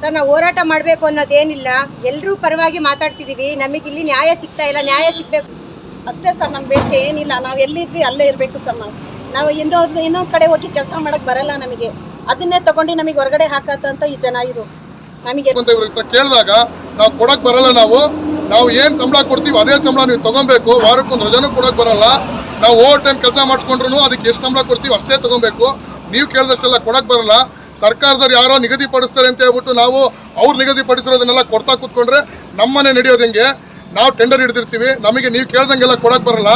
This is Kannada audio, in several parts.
ಸರ್ ನಾವು ಹೋರಾಟ ಮಾಡಬೇಕು ಅನ್ನೋದೇನಿಲ್ಲ ಎಲ್ಲರೂ ಪರವಾಗಿ ಮಾತಾಡ್ತಿದೀವಿ. ನಮಗೆ ಇಲ್ಲಿ ನ್ಯಾಯ ಸಿಗ್ತಾ ಇಲ್ಲ. ನ್ಯಾಯ ಸಿಗ್ಬೇಕು. ಅಷ್ಟೇ ಸರ್ ನಮ್ಮ ಬೇಡಿಕೆ ಏನಿಲ್ಲ. ನಾವು ಎಲ್ಲಿದ್ವಿ ಅಲ್ಲೇ ಇರಬೇಕು ಸರ್ ನಾವು. ನಾವು ಇನ್ನೊಂದು ಇನ್ನೊಂದು ಕಡೆ ಹೋಗಿ ಕೆಲಸ ಮಾಡೋಕ್ಕೆ ಬರಲ್ಲ ನಮಗೆ. ಅದನ್ನೇ ತಗೊಂಡು ನಮಗೆ ಹೊರಗಡೆ ಹಾಕತ್ತಂತ ಈ ಜನ ಇದು ನಮಗೆ ಅಂತ ಕೇಳಿದಾಗ ನಾವು ಕೊಡಕ್ಕೆ ಬರಲ್ಲ ನಾವು. ನಾವು ಏನ್ ಸಂಬಳ ಕೊಡ್ತೀವಿ ಅದೇ ಸಂಬಳ ನೀವು ತಗೊಬೇಕು. ವಾರಕ್ಕೊಂದು ರಜಾನು ಕೊಡಕ್ ಬರಲ್ಲ. ನಾವು ಓವರ್ ಟೈಮ್ ಕೆಲಸ ಮಾಡಿಸ್ಕೊಂಡ್ರು ಅದಕ್ಕೆ ಎಷ್ಟು ಸಂಬಳ ಕೊಡ್ತೀವಿ ಅಷ್ಟೇ ತಗೊಬೇಕು. ನೀವು ಕೇಳಿದಷ್ಟೆಲ್ಲ ಕೊಡಕ್ಕೆ ಬರಲ್ಲ. ಸರ್ಕಾರದವ್ರು ಯಾರೋ ನಿಗದಿಪಡಿಸ್ತಾರೆ ಅಂತ ಹೇಳ್ಬಿಟ್ಟು ನಾವು ಅವ್ರು ನಿಗದಿಪಡಿಸಿರೋದನ್ನೆಲ್ಲ ಕೊಡ್ತಾ ಕೂತ್ಕೊಂಡ್ರೆ ನಮ್ಮನೆ ನಡೆಯೋದು ಹೆಂಗೆ? ನಾವು ಟೆಂಡರ್ ಹಿಡಿದಿರ್ತೀವಿ. ನಮಗೆ ನೀವು ಕೇಳ್ದಂಗೆಲ್ಲ ಕೊಡಕ್ ಬರಲ್ಲ.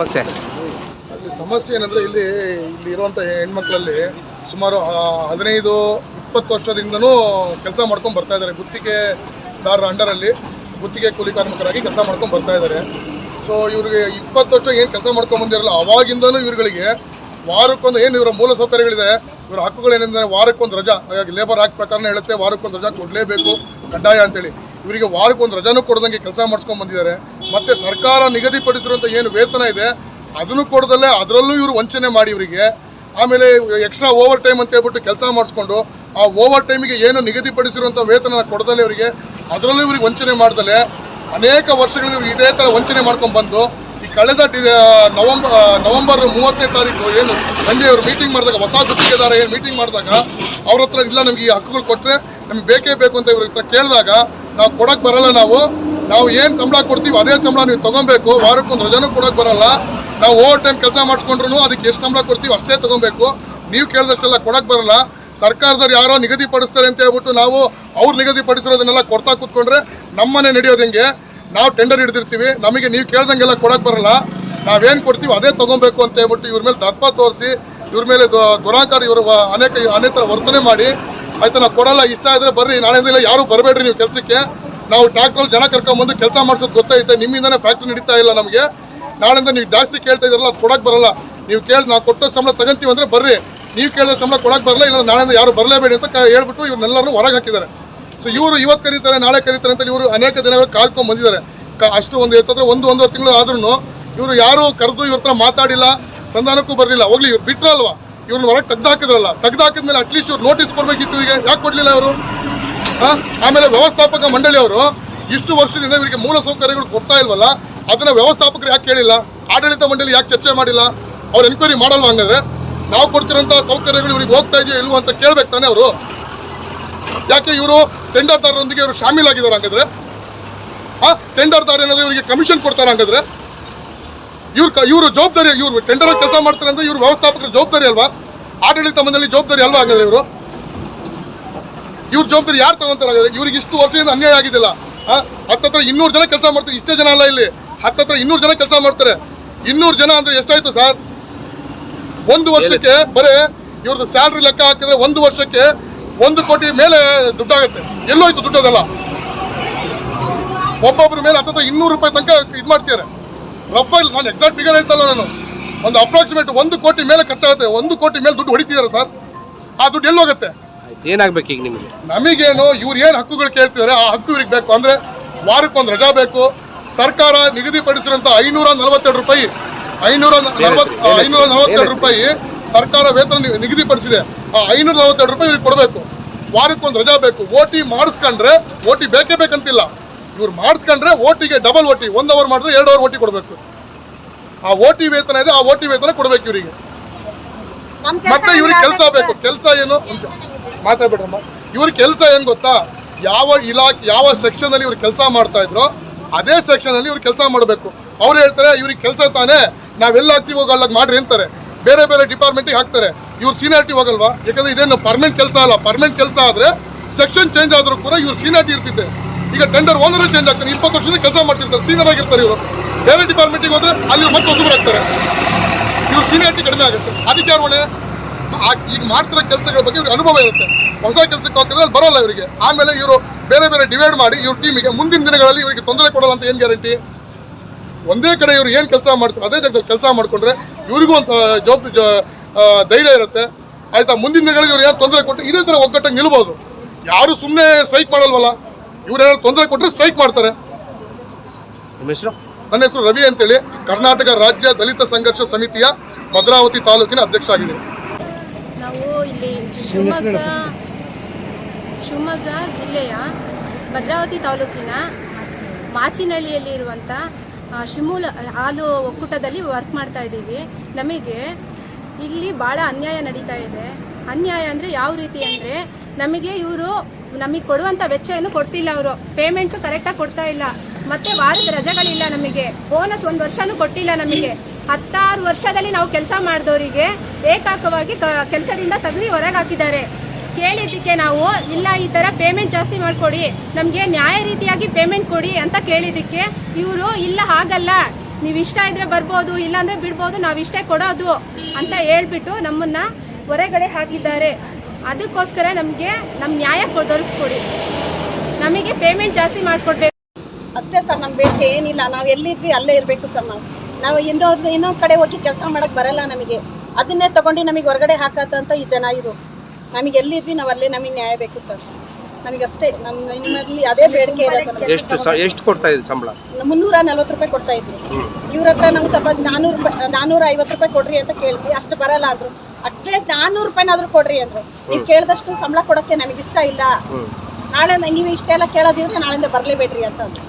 ಸಮಸ್ಯೆ. ಅಲ್ಲಿ ಸಮಸ್ಯೆ ಏನಂದ್ರೆ ಇಲ್ಲಿ ಇಲ್ಲಿ ಇರುವಂಥ ಹೆಣ್ಮಕ್ಳಲ್ಲಿ ಸುಮಾರು ಹದಿನೈದು, ಇಪ್ಪತ್ತು ವರ್ಷದಿಂದನೂ ಕೆಲಸ ಮಾಡ್ಕೊಂಡು ಬರ್ತಾ ಇದ್ದಾರೆ. ಗುತ್ತಿಗೆದಾರರ ಅಂಡರಲ್ಲಿ ಗುತ್ತಿಗೆ ಕೂಲಿ ಕಾರ್ಮಿಕರಾಗಿ ಕೆಲಸ ಮಾಡ್ಕೊಂಡು ಬರ್ತಾ ಇದ್ದಾರೆ. ಸೊ ಇವ್ರಿಗೆ ಇಪ್ಪತ್ತು ವರ್ಷ ಏನು ಕೆಲಸ ಮಾಡ್ಕೊಂಡು ಬಂದಿರಲ್ಲ, ಅವಾಗಿಂದನೂ ಇವ್ರುಗಳಿಗೆ ವಾರಕ್ಕೊಂದು ಏನು ಇವರ ಮೂಲ ಸೌಕರ್ಯಗಳಿದೆ, ಇವರ ಹಕ್ಕುಗಳೇನೆಂದರೆ ವಾರಕ್ಕೊಂದು ರಜಾ, ಹಾಗಾಗಿ ಲೇಬರ್ ಆಕ್ಟ್ ಪ್ರಕಾರನೇ ಹೇಳುತ್ತೆ, ವಾರಕ್ಕೊಂದು ರಜಾ ಕೊಡಲೇಬೇಕು, ಕಡ್ಡಾಯ ಅಂತೇಳಿ. ಇವರಿಗೆ ವಾರಕ್ಕೊಂದು ರಜಾನೂ ಕೊಡ್ದಂಗೆ ಕೆಲಸ ಮಾಡಿಸ್ಕೊಂಡು ಬಂದಿದ್ದಾರೆ. ಮತ್ತು ಸರ್ಕಾರ ನಿಗದಿಪಡಿಸಿರುವಂಥ ಏನು ವೇತನ ಇದೆ, ಅದನ್ನು ಕೊಡದಲ್ಲೇ ಅದರಲ್ಲೂ ಇವರು ವಂಚನೆ ಮಾಡಿ ಇವರಿಗೆ. ಆಮೇಲೆ ಎಕ್ಸ್ಟ್ರಾ ಓವರ್ ಟೈಮ್ ಅಂತ ಹೇಳ್ಬಿಟ್ಟು ಕೆಲಸ ಮಾಡಿಸ್ಕೊಂಡು ಆ ಓವರ್ ಟೈಮಿಗೆ ಏನು ನಿಗದಿಪಡಿಸಿರುವಂಥ ವೇತನ ಕೊಡದಲ್ಲೇ ಇವರಿಗೆ, ಅದರಲ್ಲೂ ಇವ್ರಿಗೆ ವಂಚನೆ ಮಾಡ್ದಲೆ ಅನೇಕ ವರ್ಷಗಳಿಂದ ಇವ್ರು ಇದೇ ಥರ ವಂಚನೆ ಮಾಡ್ಕೊಂಡು ಬಂದು ಈ ಕಳೆದ ಡಿ ನವಂಬರ್ ನವಂಬರ್ ಮೂವತ್ತನೇ ತಾರೀಕು ಏನು ಸಂಜೆ ಅವರು ಮೀಟಿಂಗ್ ಮಾಡಿದಾಗ, ಹೊಸ ಗುತ್ತಿಗೆದಾರ ಏನು ಮೀಟಿಂಗ್ ಮಾಡಿದಾಗ ಅವ್ರ ಹತ್ರ ಇಲ್ಲ ನಮಗೆ ಈ ಹಕ್ಕುಗಳು ಕೊಟ್ಟರೆ ನಮ್ಗೆ ಬೇಕೇ ಬೇಕು ಅಂತ ಇವ್ರ ಹತ್ರ ಕೇಳಿದಾಗ ನಾವು ಕೊಡಕ್ಕೆ ಬರಲ್ಲ ನಾವು. ನಾವು ಏನು ಸಂಬಳ ಕೊಡ್ತೀವಿ ಅದೇ ಸಂಬಳ ನೀವು ತಗೊಬೇಕು. ವಾರಕ್ಕೊಂದು ರಜಾನೂ ಕೊಡಕ್ಕೆ ಬರಲ್ಲ. ನಾವು ಓವರ್ ಟೈಮ್ ಕೆಲಸ ಮಾಡಿಸ್ಕೊಂಡ್ರು ಅದಕ್ಕೆ ಎಷ್ಟು ಸಂಬಳ ಕೊಡ್ತೀವಿ ಅಷ್ಟೇ ತಗೊಬೇಕು. ನೀವು ಕೇಳಿದಷ್ಟೆಲ್ಲ ಕೊಡಕ್ಕೆ ಬರಲ್ಲ. ಸರ್ಕಾರದವ್ರು ಯಾರೋ ನಿಗದಿಪಡಿಸ್ತಾರೆ ಅಂತ ಹೇಳ್ಬಿಟ್ಟು ನಾವು ಅವ್ರು ನಿಗದಿ ಪಡಿಸಿರೋದನ್ನೆಲ್ಲ ಕೊಡ್ತಾ ಕೂತ್ಕೊಂಡ್ರೆ ನಮ್ಮನೆ ನಡೆಯೋದು ಹೆಂಗೆ? ನಾವು ಟೆಂಡರ್ ಹಿಡ್ದಿರ್ತೀವಿ. ನಮಗೆ ನೀವು ಕೇಳ್ದಂಗೆಲ್ಲ ಕೊಡಕ್ಕೆ ಬರಲ್ಲ. ನಾವೇನು ಕೊಡ್ತೀವಿ ಅದೇ ತೊಗೊಬೇಕು ಅಂತ ಹೇಳ್ಬಿಟ್ಟು ಇವ್ರ ಮೇಲೆ ದರ್ಪ ತೋರಿಸಿ, ಇವ್ರ ಮೇಲೆ ಗುಣಾಕಾರ ಇವರು ಅನೇಕ ಅನೇಕ ವರ್ತನೆ ಮಾಡಿ ಆಯ್ತಾ, ನಾವು ಕೊಡಲ್ಲ, ಇಷ್ಟ ಆದರೆ ಬರ್ರಿ, ನಾಳೆಯಿಂದ ಯಾರು ಬರಬೇಡ್ರಿ ನೀವು ಕೆಲಸಕ್ಕೆ. ನಾವು ಟ್ರ್ಯಾಕ್ಟ್ರಲ್ಲಿ ಜನ ಕರ್ಕೊಂಬಂದು ಕೆಲಸ ಮಾಡಿಸೋದು ಗೊತ್ತೈತೆ, ನಿಮ್ಮಿಂದನೇ ಫ್ಯಾಕ್ಟ್ರಿ ನಡೀತಾ ಇಲ್ಲ ನಮಗೆ. ನಾಳೆಯಿಂದ ನೀವು ಜಾಸ್ತಿ ಕೇಳ್ತಾ ಇದ್ರಲ್ಲ ಅದು ಕೊಡೋಕೆ ಬರಲ್ಲ. ನೀವು ಕೇಳಿ, ನಾವು ಕೊಟ್ಟ ಸಂಬಳ ತಗಂತೀವಿ ಅಂದರೆ ಬರ್ರಿ. ನೀವು ಕೇಳಿದ ಸಂಬಳ ಕೊಡೋಕೆ ಬರಲ್ಲ, ಇಲ್ಲ ನಾಳೆಯಿಂದ ಯಾರು ಬರಲೇಬೇಡಿ ಅಂತ ಹೇಳ್ಬಿಟ್ಟು ಇವ್ರನ್ನೆಲ್ಲರೂ ಹೊರಗೆ ಹಾಕಿದ್ದಾರೆ. ಸೊ ಇವರು ಇವತ್ತು ಕರೀತಾರೆ, ನಾಳೆ ಕರೀತಾರೆ ಅಂತ ಇವರು ಅನೇಕ ದಿನಗಳು ಕಾಯ್ಕೊಂಡು ಬಂದಿದ್ದಾರೆ. ಅಷ್ಟು ಒಂದು ಎತ್ತಂದರೆ ಒಂದು, ಒಂದೂವರೆ ತಿಂಗಳು ಆದ್ರೂ ಇವರು ಯಾರು ಕರೆದು ಇವ್ರ ಮಾತಾಡಿಲ್ಲ, ಸಂಧಾನಕ್ಕೂ ಬರಲಿಲ್ಲ. ಹೋಗ್ಲಿ, ಇವ್ರು ಬಿಟ್ರಲ್ವಾ? ಇವ್ರನ್ನ ಹೊರಗೆ ತೆಗ್ದಾಕಿದ್ರಲ್ಲ ಹಾಕಿದ್ರಲ್ಲ, ತೆಗ್ದು ಹಾಕಿದ್ಮೇಲೆ ಅಟ್ಲೀಸ್ಟ್ ಇವ್ರು ನೋಟಿಸ್ ಕೊಡಬೇಕಿತ್ತು ಇವರಿಗೆ. ಯಾಕೆ ಕೊಡಲಿಲ್ಲ ಅವರು? ಆಮೇಲೆ ವ್ಯವಸ್ಥಾಪಕ ಮಂಡಳಿ ಅವರು ಇಷ್ಟು ವರ್ಷದಿಂದ ಇವರಿಗೆ ಮೂಲ ಸೌಕರ್ಯಗಳು ಕೊಡ್ತಾ ಇಲ್ವಲ್ಲ, ಅದನ್ನ ವ್ಯವಸ್ಥಾಪಕರು ಯಾಕೆ ಕೇಳಿಲ್ಲ? ಆಡಳಿತ ಮಂಡಳಿ ಯಾಕೆ ಚರ್ಚೆ ಮಾಡಿಲ್ಲ? ಅವ್ರು ಎನ್ಕ್ವೈರಿ ಮಾಡಲ್ವ ಹಂಗಂದ್ರೆ? ನಾವು ಕೊಡ್ತಿರೋಂಥ ಸೌಕರ್ಯಗಳು ಇವ್ರಿಗೆ ಹೋಗ್ತಾ ಇದೆಯೋ ಇಲ್ವೋ ಅಂತ ಕೇಳ್ಬೇಕು ತಾನೆ ಅವರು. ಯಾಕೆ ಇವರು ಟೆಂಡರ್ದಾರರೊಂದಿಗೆ ಇವರು ಶಾಮೀಲಾಗಿದ್ದಾರೆ ಹಂಗಂದ್ರೆ? ಆ ಟೆಂಡರ್ದಾರ ಏನಾದರೂ ಇವರಿಗೆ ಕಮಿಷನ್ ಕೊಡ್ತಾರೆ ಹಂಗಾದ್ರೆ? ಇವ್ರ ಇವರು ಜವಾಬ್ದಾರಿ ಇವರು ಟೆಂಡರ್ ಕೆಲಸ ಮಾಡ್ತಾರೆ ಅಂದ್ರೆ ಇವ್ರು ವ್ಯವಸ್ಥಾಪಕರ ಜವಾಬ್ದಾರಿ ಅಲ್ವಾ? ಆಡಳಿತ ಮಂಡಳಿ ಜವಾಬ್ದಾರಿ ಅಲ್ವಾ ಹಂಗಾದ್ರೆ ಇವರು? ಇವ್ರ ಜವಾಬ್ದಾರಿ ಯಾರು ತಗೊಂತಾರೆ? ಇವ್ರಿಗೆ ಇಷ್ಟು ವರ್ಷದಿಂದ ಅನ್ಯಾಯ ಆಗಿದ್ದಿಲ್ಲ? ಹತ್ತತ್ರ ಇನ್ನೂರು ಜನ ಕೆಲಸ ಮಾಡ್ತಾರೆ ಇಷ್ಟೇ ಜನ ಅಲ್ಲ ಇಲ್ಲಿ. ಹತ್ತತ್ರ ಇನ್ನೂರು ಜನ ಕೆಲಸ ಮಾಡ್ತಾರೆ. ಇನ್ನೂರು ಜನ ಅಂದ್ರೆ ಎಷ್ಟಾಯ್ತು ಸರ್? ಒಂದು ವರ್ಷಕ್ಕೆ ಬರೇ ಇವ್ರದ್ದು ಸ್ಯಾಲ್ರಿ ಲೆಕ್ಕ ಹಾಕಿದ್ರೆ ಒಂದು ವರ್ಷಕ್ಕೆ ಒಂದು ಕೋಟಿ ಮೇಲೆ ದುಡ್ಡಾಗುತ್ತೆ. ಎಲ್ಲೋಯ್ತು ದುಡ್ಡು ಅದೆಲ್ಲ ಒಬ್ಬೊಬ್ಬರ ಮೇಲೆ ಹತ್ತತ್ರ ಇನ್ನೂರು ರೂಪಾಯಿ ತನಕ ಇದು ಮಾಡ್ತಿದ್ದಾರೆ. ರಫ್ ಆಗಿ ನಾನು ಎಕ್ಸಾಕ್ಟ್ ಫಿಗರ್ ಹೇಳ್ತಲ್ಲ ನಾನು. ಒಂದು ಅಪ್ರಾಕ್ಸಿಮೇಟ್ ಒಂದು ಕೋಟಿ ಮೇಲೆ ಖರ್ಚಾಗುತ್ತೆ. ಒಂದು ಕೋಟಿ ಮೇಲೆ ದುಡ್ಡು ಹೊಡಿತಿದ್ದಾರೆ ಸರ್ ಆ ದುಡ್ಡು ಎಲ್ಲಿ ಹೋಗುತ್ತೆ? ಏನಾಗ್ಬೇಕು ಈಗ ನಿಮಗೆ? ನಮಗೇನು ಇವ್ರು ಏನು ಹಕ್ಕುಗಳು ಕೇಳ್ತಿದ್ದಾರೆ ಆ ಹಕ್ಕು ಇವ್ರಿಗೆ ಬೇಕು ಅಂದರೆ ವಾರಕ್ಕೊಂದು ರಜಾ ಬೇಕು. ಸರ್ಕಾರ ನಿಗದಿಪಡಿಸಿರುವಂಥ ಐನೂರ ನಲವತ್ತೆರಡು ರೂಪಾಯಿ ಐನೂರ ನಲವತ್ ಐನೂರ ನಲವತ್ತೆರಡು ರೂಪಾಯಿ ಸರ್ಕಾರ ವೇತನ ನಿಗದಿಪಡಿಸಿದೆ. ಆ ಐನೂರ ನಲವತ್ತೆರಡು ರೂಪಾಯಿ ಇವ್ರಿಗೆ ಕೊಡಬೇಕು. ವಾರಕ್ಕೊಂದು ರಜಾ ಬೇಕು. ಓ ಟಿ ಮಾಡಿಸ್ಕೊಂಡ್ರೆ ಓ ಟಿ ಬೇಕೇ ಬೇಕಂತಿಲ್ಲ. ಇವ್ರು ಮಾಡಿಸ್ಕೊಂಡ್ರೆ ಓಟಿಗೆ ಡಬಲ್ ಓಟಿ ಒಂದು ಅವರ್ ಮಾಡಿದ್ರೆ ಎರಡು ಅವರ್ ಓಟಿ ಕೊಡಬೇಕು. ಆ ಓಟಿ ವೇತನ ಇದೆ ಆ ಓಟಿ ವೇತನ ಕೊಡಬೇಕು ಇವರಿಗೆ. ಮತ್ತೆ ಇವ್ರಿಗೆ ಕೆಲಸ ಬೇಕು. ಕೆಲಸ ಏನು. ಮಾತಾಡ್ಬೇಡ್ರಮ್ಮ. ಇವ್ರ ಕೆಲಸ ಏನು ಗೊತ್ತಾ? ಯಾವ ಇಲಾಖೆ ಯಾವ ಸೆಕ್ಷನ್ ಅಲ್ಲಿ ಇವ್ರು ಕೆಲಸ ಮಾಡ್ತಾ ಇದ್ರು ಅದೇ ಸೆಕ್ಷನ್ ಅಲ್ಲಿ ಇವ್ರು ಕೆಲಸ ಮಾಡಬೇಕು. ಅವ್ರು ಹೇಳ್ತಾರೆ ಇವ್ರಿಗೆ ಕೆಲಸ ತಾನೇ ನಾವೆಲ್ಲ ಹಾಕ್ತಿವಿ ಹೋಗಲ್ಲಾಗ ಮಾಡ್ರಿ ಅಂತಾರೆ. ಬೇರೆ ಬೇರೆ ಡಿಪಾರ್ಟ್ಮೆಂಟಿಗೆ ಹಾಕ್ತಾರೆ. ಇವ್ರು ಸೀನಿಯಾರಿಟಿ ಹೋಗಲ್ವಾ ಯಾಕಂದ್ರೆ ಇದೇನು ಪರ್ಮನೆಂಟ್ ಕೆಲಸ ಅಲ್ಲ. ಪರ್ಮನೆಂಟ್ ಕೆಲಸ ಆದ್ರೆ ಸೆಕ್ಷನ್ ಚೇಂಜ್ ಆದ್ರೂ ಕೂಡ ಇವ್ರು ಸೀನಿಯಾರಿಟಿ ಇರ್ತಿದ್ದೆ. ಈಗ ಟೆಂಡರ್ ಓನರ್ ಚೇಂಜ್ ಆಗ್ತಾರೆ ಇಪ್ಪತ್ತು ವರ್ಷದಿಂದ ಕೆಲಸ ಮಾಡ್ತಿರ್ತಾರೆ. ಸೀನಿಯರ್ ಆಗಿರ್ತಾರೆ ಇವರು. ಬೇರೆ ಡಿಪಾರ್ಟ್ಮೆಂಟಿಗೆ ಹೋದ್ರೆ ಅಲ್ಲಿ ಮತ್ತೆ ಮತ್ತೆ ಹೊಸಬರಾಗ್ತಾರೆ ಇವ್ರ ಸೀನಿಯಾರಿಟಿ ಕಡಿಮೆ ಆಗುತ್ತೆ. ಅದಕ್ಕೆ ಯಾರು ಹೊಣೆ ಈಗ ಮಾಡ್ತಿರೋ ಕೆಲಸಗಳ ಬಗ್ಗೆ ಇವ್ರಿಗೆ ಅನುಭವ ಇರುತ್ತೆ. ಹೊಸ ಕೆಲಸಕ್ಕೆ ಹಾಕಿದ್ರೆ ಅಲ್ಲಿ ಬರೋಲ್ಲ ಇವರಿಗೆ. ಆಮೇಲೆ ಇವರು ಬೇರೆ ಬೇರೆ ಡಿವೈಡ್ ಮಾಡಿ ಇವ್ರ ಟೀಮಿಗೆ ಮುಂದಿನ ದಿನಗಳಲ್ಲಿ ಇವರಿಗೆ ತೊಂದರೆ ಕೊಡಲ್ಲ ಅಂತ ಏನು ಗ್ಯಾರಂಟಿ ಒಂದೇ ಕಡೆ ಇವ್ರು ಏನು ಕೆಲಸ ಮಾಡ್ತಾರೆ, ಅದೇ ಜಾಗದಲ್ಲಿ ಕೆಲಸ ಮಾಡಿಕೊಂಡ್ರೆ ಇವರಿಗೂ ಒಂದು ಜಾಬ್ ಧೈರ್ಯ ಇರುತ್ತೆ. ಆಯ್ತಾ? ಮುಂದಿನ ದಿನಗಳಲ್ಲಿ ಇವ್ರು ಏನು ತೊಂದರೆ ಕೊಟ್ಟು ಇದೇ ಥರ ಒಗ್ಗಟ್ಟಾಗಿ ನಿಲ್ಬೋದು. ಯಾರು ಸುಮ್ಮನೆ ಸ್ಟ್ರೈಕ್ ಮಾಡಲ್ವಲ್ಲ? ಇವ್ರು ಏನಾದ್ರು ತೊಂದರೆ ಕೊಟ್ಟರೆ ಸ್ಟ್ರೈಕ್ ಮಾಡ್ತಾರೆ. ನಿಮ್ಮ ಹೆಸರು? ನನ್ನ ಹೆಸರು ರವಿ ಅಂತೇಳಿ. ಕರ್ನಾಟಕ ರಾಜ್ಯ ದಲಿತ ಸಂಘರ್ಷ ಸಮಿತಿಯ ಭದ್ರಾವತಿ ತಾಲೂಕಿನ ಅಧ್ಯಕ್ಷ ಆಗಿದ್ದೀನಿ. ನಾವು ಇಲ್ಲಿ ಶಿವಮೊಗ್ಗ ಶಿವಮೊಗ್ಗ ಜಿಲ್ಲೆಯ ಭದ್ರಾವತಿ ತಾಲೂಕಿನ ಮಾಚಿನಹಳ್ಳಿಯಲ್ಲಿ ಇರುವಂಥ ಆ, ಶಿಮೂಲ ಹಾಲು ಒಕ್ಕೂಟದಲ್ಲಿ ವರ್ಕ್ ಮಾಡ್ತಾ ಇದ್ದೀವಿ. ನಮಗೆ ಇಲ್ಲಿ ಭಾಳ ಅನ್ಯಾಯ ನಡೀತಾ ಇದೆ. ಅನ್ಯಾಯ ಅಂದರೆ ಯಾವ ರೀತಿ ಅಂದರೆ ನಮಗೆ ಇವರು ನಮಗೆ ಕೊಡುವಂಥ ವೆಚ್ಚ ಏನು ಕೊಡ್ತಿಲ್ಲ ಅವರು. ಪೇಮೆಂಟು ಕರೆಕ್ಟಾಗಿ ಕೊಡ್ತಾ ಇಲ್ಲ. ಮತ್ತು ವಾರದ ರಜೆಗಳಿಲ್ಲ ನಮಗೆ. ಬೋನಸ್ ಒಂದು ವರ್ಷನೂ ಕೊಟ್ಟಿಲ್ಲ ನಮಗೆ. ಹತ್ತಾರು ವರ್ಷದಲ್ಲಿ ನಾವು ಕೆಲಸ ಮಾಡಿದವರಿಗೆ ಏಕಾಕವಾಗಿ ಕೆಲಸದಿಂದ ತೆಗೆದು ಹೊರಗಾಕಿದ್ದಾರೆ ಕೇಳಿದ್ದಕ್ಕೆ ನಾವು, ಇಲ್ಲ, ಈ ಥರ ಪೇಮೆಂಟ್ ಜಾಸ್ತಿ ಮಾಡಿಕೊಡಿ. ನಮಗೆ ನ್ಯಾಯ ರೀತಿಯಾಗಿ ಪೇಮೆಂಟ್ ಕೊಡಿ ಅಂತ ಕೇಳಿದ್ದಕ್ಕೆ ಇವರು, ಇಲ್ಲ, ಹಾಗಲ್ಲ. ನೀವು ಇಷ್ಟ ಇದ್ರೆ ಬರ್ಬೋದು ಇಲ್ಲಾಂದರೆ ಬಿಡ್ಬೋದು, ನಾವು ಇಷ್ಟೇ ಕೊಡೋದು ಅಂತ ಹೇಳ್ಬಿಟ್ಟು ನಮ್ಮನ್ನು ಹೊರಗಡೆ ಹಾಕಿದ್ದಾರೆ. ಅದಕ್ಕೋಸ್ಕರ ನಮಗೆ ನಮ್ಮ ನ್ಯಾಯ ಕೊ- ದೊರಕಿಸ್ಕೊಡಿ. ನಮಗೆ ಪೇಮೆಂಟ್ ಜಾಸ್ತಿ ಮಾಡಿಕೊಡ್ಬೇಕು. ಅಷ್ಟೇ ಸರ್ ನಮ್ಮ ಬೇಡಿಕೆ ಏನಿಲ್ಲ. ನಾವು ಎಲ್ಲಿದ್ವಿ ಅಲ್ಲೇ ಇರಬೇಕು ಸರ್ ನಾವು. ನಾವು ಇನ್ನೊಂದು ಇನ್ನೊಂದು ಕಡೆ ಹೋಗಿ ಕೆಲಸ ಮಾಡೋಕ್ಕೆ ಬರಲ್ಲ ನಮಗೆ. ಅದನ್ನೇ ತೊಗೊಂಡು ನಮಗೆ ಹೊರಗಡೆ ಹಾಕತ್ತಂತ ಈ ಜನ ಇರು ನಮಗೆ ಎಲ್ಲಿದ್ವಿ ನಾವು ಅಲ್ಲೇ ನಮಗೆ ನ್ಯಾಯ ಬೇಕು ಸರ್. ನಮಗೆ ಅಷ್ಟೇ. ನಮ್ಮ ನಿಮ್ಮಲ್ಲಿ ಅದೇ ಬೇಡಿಕೆ ಇದೆ ಎಷ್ಟು ಎಷ್ಟು ಕೊಡ್ತಾ ಇದ್ರಿ ಸಂಬಳ? ಮುನ್ನೂರ ನಲ್ವತ್ತು ರೂಪಾಯಿ ಕೊಡ್ತಾ ಇದ್ವಿ. ಇವ್ರ ಹತ್ರ ನಮ್ಗೆ ಸ್ವಲ್ಪ ನಾನೂರು ರೂಪಾಯಿ ನಾನೂರ ಐವತ್ತು ರೂಪಾಯಿ ಕೊಡ್ರಿ ಅಂತ ಕೇಳಿದ್ವಿ. ಅಷ್ಟು ಬರಲ್ಲ ಅಂದ್ರು. ಅಟ್ಲೀಸ್ಟ್ ನಾನೂರು ರೂಪಾಯಿನಾದ್ರೂ ಕೊಡ್ರಿ ಅಂದ್ರು. ನೀವು ಕೇಳಿದಷ್ಟು ಸಂಬಳ ಕೊಡೋಕ್ಕೆ ನಮಗೆ ಇಷ್ಟ ಇಲ್ಲ ನಾಳೆ ನೀವು ಇಷ್ಟೆಲ್ಲ ಕೇಳೋದಿದ್ರೆ ನಾಳೆಯಿಂದ ಬರಲೇಬೇಡ್ರಿ ಅಂತ ಅಂದ್ರು.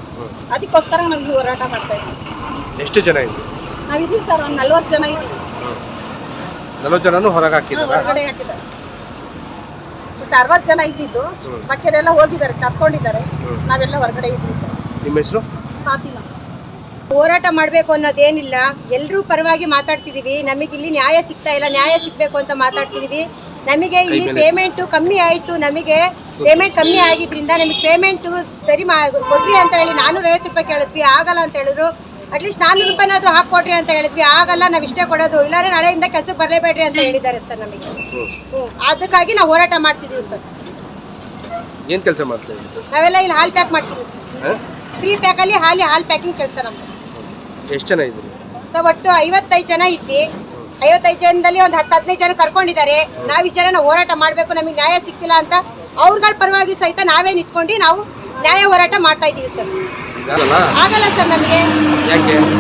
ಅದಕ್ಕೋಸ್ಕರ ನಾವು ಹೋರಾಟ ಮಾಡ್ತಾ ಇದ್ದೀವಿ ಎಷ್ಟು ಜನ ಇದ್ದೀವಿ ನಾವಿದ್ದೀವಿ ಸರ್ ಒಂದು ನಲ್ವತ್ತು ಜನ ಇದ್ದೀವಿ. ನಲ್ವತ್ತು ಜನನು ಹೊರಗೆ ಹಾಕಿದ್ದಾರೆ? ಹೊರಗಡೆ ಹಾಕಿದ್ದಾರೆ. ಬಟ್ ಅರವತ್ತು ಜನ ಇದ್ದಿದ್ದು. ಬಾಕಿಯವರೆಲ್ಲ ಹೋಗಿದ್ದಾರೆ ಕರ್ಕೊಂಡಿದ್ದಾರೆ. ನಾವೆಲ್ಲ ಹೊರಗಡೆ ಇದ್ದೀವಿ ಸರ್. ನಿಮ್ಮ ಹೆಸರು? ಫಾತಿಮಾ. ಹೋರಾಟ ಮಾಡಬೇಕು ಅನ್ನೋದೇನಿಲ್ಲ. ಎಲ್ಲರೂ ಪರವಾಗಿ ಮಾತಾಡ್ತಿದೀವಿ. ನಮಗೆ ಇಲ್ಲಿ ನ್ಯಾಯ ಸಿಗ್ತಾ ಇಲ್ಲ. ನ್ಯಾಯ ಸಿಗ್ಬೇಕು ಅಂತ ಮಾತಾಡ್ತಿದೀವಿ. ನಮಗೆ ಇಲ್ಲಿ ಪೇಮೆಂಟು ಕಮ್ಮಿ ಆಯಿತು. ನಮಗೆ ಪೇಮೆಂಟ್ ಕಮ್ಮಿ ಆಗಿದ್ರಿಂದ ನಮಗೆ ಪೇಮೆಂಟು ಸರಿ ಮಾ ಕೊಡ್ರಿ ಅಂತ ಹೇಳಿ ನಾನ್ನೂರ ಐವತ್ತು ರೂಪಾಯಿ ಕೇಳಿದ್ವಿ. ಆಗಲ್ಲ ಅಂತ ಹೇಳಿದ್ರು. ಅಟ್ಲೀಸ್ಟ್ ನಾನ್ನೂರು ರೂಪಾಯಿನಾದ್ರೂ ಹಾಕೊಡ್ರಿ ಅಂತ ಹೇಳಿದ್ವಿ. ಆಗಲ್ಲ ನಾವು ಇಷ್ಟೇ ಕೊಡೋದು. ಇಲ್ಲಾಂದ್ರೆ ನಾಳೆಯಿಂದ ಕೆಲಸ ಬರಲೇಬೇಡ್ರಿ ಅಂತ ಹೇಳಿದ್ದಾರೆ ಸರ್ ನಮಗೆ. ಹ್ಞೂ ಅದಕ್ಕಾಗಿ ನಾವು ಹೋರಾಟ ಮಾಡ್ತಿದ್ದೀವಿ ಸರ್. ಏನು ಕೆಲಸ ಮಾಡ್ತೀವಿ ನಾವೆಲ್ಲ ಇಲ್ಲಿ ಹಾಲು ಪ್ಯಾಕ್ ಮಾಡ್ತೀವಿ ಸರ್. ಫ್ರೀ ಪ್ಯಾಕಲ್ಲಿ ಹಾಲಿ ಹಾಲು ಪ್ಯಾಕಿಂಗ್ ಕೆಲಸ ನಮ್ಮದು ಎಷ್ಟು ಜನ ಇದ್ರಿ ಸೊ ಒಟ್ಟು ಐವತ್ತೈದು ಜನ ಇದ್ವಿ. ಐವತ್ತೈದು ಜನದಲ್ಲಿ ಒಂದು ಹತ್ತು ಹದಿನೈದು ಜನ ಕರ್ಕೊಂಡಿದ್ದಾರೆ. ನಾವು ಈ ಜನ ನಾವು ಹೋರಾಟ ಮಾಡಬೇಕು ನಮಗೆ ನ್ಯಾಯ ಸಿಕ್ತಿಲ್ಲ ಅಂತ ಅವ್ರಗಳ ಪರವಾಗಿ ಸಹಿತ ನಾವೇ ನಿಂತ್ಕೊಂಡು ನಾವು ನ್ಯಾಯ ಹೋರಾಟ ಮಾಡ್ತಾ ಇದ್ದೀವಿ ಸರ್. ಆಗಲ್ಲ? ಸರ್ ನಮಗೆ.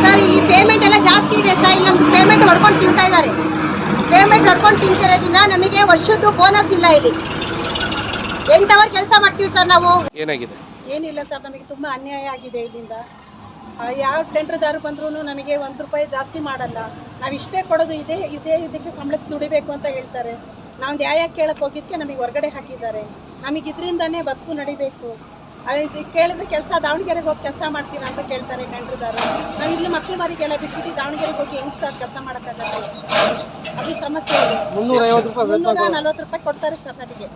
ಸರ್ ಈ ಪೇಮೆಂಟ್ ಎಲ್ಲ ಜಾಸ್ತಿ ಇದೆ ಸರ್. ಇಲ್ಲಿ ನಮ್ಗೆ ಪೇಮೆಂಟ್ ಹೊಡ್ಕೊಂಡು ತಿಂತಾ ಇದ್ದಾರೆ. ಪೇಮೆಂಟ್ ಹೊಡ್ಕೊಂಡು ತಿಂತಿರೋದ್ರಿಂದ ನಮಗೆ ವರ್ಷದ್ದು ಬೋನಸ್ ಇಲ್ಲ ಇಲ್ಲಿ. ಎಂಟವರ್ ಕೆಲಸ ಮಾಡ್ತೀವಿ ಸರ್ ನಾವು. ಏನಾಗಿದೆ? ಏನಿಲ್ಲ ಸರ್ ನಮಗೆ ತುಂಬ ಅನ್ಯಾಯ ಆಗಿದೆ ಇಲ್ಲಿಂದ. ಯಾವ ಟೆಂಡರ್ದಾರು ಬಂದ್ರೂ ನಮಗೆ ಒಂದು ರೂಪಾಯಿ ಜಾಸ್ತಿ ಮಾಡಲ್ಲ. ನಾವು ಇಷ್ಟೇ ಕೊಡೋದು ಇದೇ ಇದೇ ಇದಕ್ಕೆ ಸಂಬಳಕ್ಕೆ ದುಡಿಬೇಕು ಅಂತ ಹೇಳ್ತಾರೆ. ನಾವು ನ್ಯಾಯ ಕೇಳಕ್ಕೆ ಹೋಗಿದ್ದಕ್ಕೆ ನಮಗೆ ಹೊರಗಡೆ ಹಾಕಿದ್ದಾರೆ. ನಮಗೆ ಇದರಿಂದನೇ ಬದುಕು ನಡಿಬೇಕು. ಇದು ಕೇಳಿದ್ರೆ ಕೆಲಸ ದಾವಣಗೆರೆಗೆ ಹೋಗಿ ಕೆಲಸ ಮಾಡ್ತೀರಾ ಅಂತ ಕೇಳ್ತಾರೆ ಟೆಂಡರ್ದಾರು. ನಾವು ಇಲ್ಲಿ ಮಕ್ಕಳು ಮರಿಗೆಲ್ಲ ಬಿಟ್ಬಿಟ್ಟು ದಾವಣಗೆರೆಗೆ ಹೋಗಿ ಹೆಂಗೆ ಸರ್ ಕೆಲಸ ಮಾಡೋಕ್ಕಾಗಲ್ಲ ಅದು ಸಮಸ್ಯೆ ಇದೆ. ಮುನ್ನೂರ ನಲ್ವತ್ತು ರೂಪಾಯಿ ಕೊಡ್ತಾರೆ ಸರ್ ನಮಗೆ.